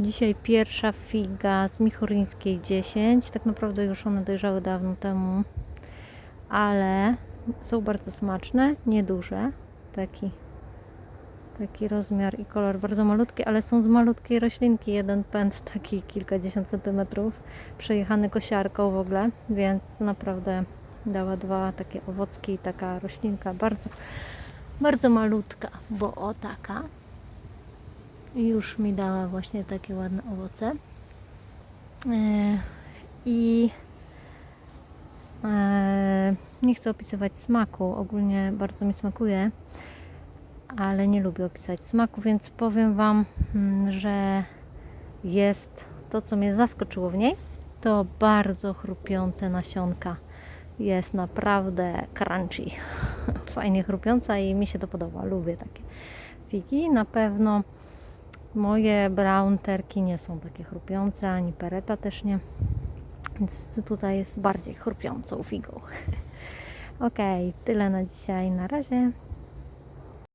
Dzisiaj pierwsza figa z Michuryńskiej 10. Tak naprawdę już one dojrzały dawno temu, ale są bardzo smaczne, nieduże. Taki, taki rozmiar i kolor bardzo malutki, ale są z malutkiej roślinki. Jeden pęd taki kilkadziesiąt centymetrów, przejechany kosiarką w ogóle, więc naprawdę dała dwa takie owocki i taka roślinka bardzo, bardzo malutka, bo o taka. Już mi dała właśnie takie ładne owoce. E, I e, nie chcę opisywać smaku. Ogólnie bardzo mi smakuje, ale nie lubię opisać smaku, więc powiem Wam, mm, że jest to, co mnie zaskoczyło w niej, to bardzo chrupiące nasionka. Jest naprawdę crunchy. Fajnie chrupiąca i mi się to podoba. Lubię takie figi. Na pewno Moje brown terki nie są takie chrupiące, ani pereta też nie. Więc tutaj jest bardziej chrupiącą figą. ok, tyle na dzisiaj. Na razie.